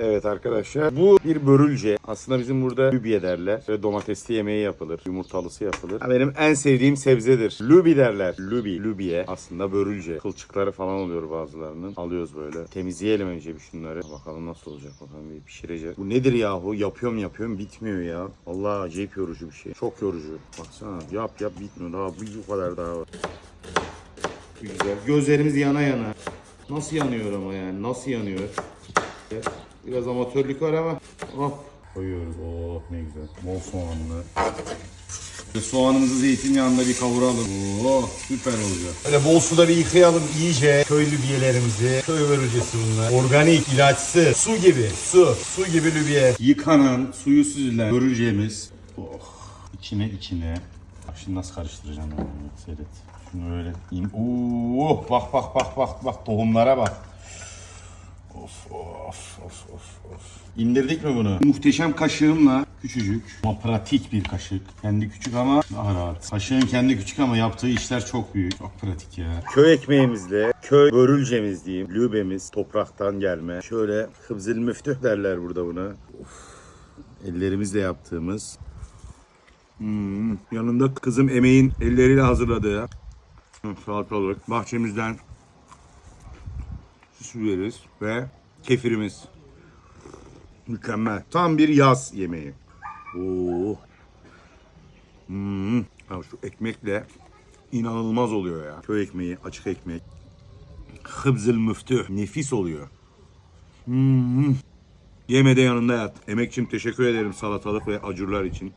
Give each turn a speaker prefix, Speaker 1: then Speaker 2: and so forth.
Speaker 1: Evet arkadaşlar bu bir börülce. Aslında bizim burada lübiye derler. Ve domatesli yemeği yapılır. Yumurtalısı yapılır. Benim en sevdiğim sebzedir. Lübi derler. Lübi, lübiye. Aslında börülce. Kılçıkları falan oluyor bazılarının. Alıyoruz böyle. Temizleyelim önce bir şunları. Bakalım nasıl olacak. Bakalım bir pişireceğiz. Bu nedir yahu? Yapıyorum yapıyorum bitmiyor ya. Allah acayip yorucu bir şey. Çok yorucu. Baksana yap yap bitmiyor. Daha bu kadar daha var. Güzel. Gözlerimiz yana yana. Nasıl yanıyor ama yani? Nasıl yanıyor? Biraz amatörlük var ama hop koyuyoruz. Oh ne güzel. Bol soğanlı. Ve soğanımızı zeytinyağında bir kavuralım. Oh süper olacak. Böyle bol suda bir yıkayalım iyice. Köy lübiyelerimizi. Köy börülcesi bunlar. Organik, ilaçsız. Su gibi. Su. Su gibi lübiye. Yıkanan, suyu süzülen börülcemiz. Oh. İçine içine. Bak şimdi nasıl karıştıracağım ben bunu. Seyret. Şunu öyle. in- Oo, bak bak bak bak bak tohumlara bak. Of of of of of. İndirdik mi bunu? Muhteşem kaşığımla küçücük ama pratik bir kaşık. Kendi küçük ama daha rahat. Kaşığın kendi küçük ama yaptığı işler çok büyük. Çok pratik ya. Köy ekmeğimizle, köy börülcemiz diyeyim. Lübemiz topraktan gelme. Şöyle hıbzil müftüh derler burada buna. Of. Ellerimizle yaptığımız. Hmm. Yanında kızım emeğin elleriyle hazırladığı salatalık. Bahçemizden süsleriz ve kefirimiz. Mükemmel. Tam bir yaz yemeği. Oo. Hmm. Ya şu ekmekle inanılmaz oluyor ya. Köy ekmeği, açık ekmek. Hıbzıl müftü. Nefis oluyor. Hmm. Yemede yanında yat. Emekçim teşekkür ederim salatalık ve acurlar için.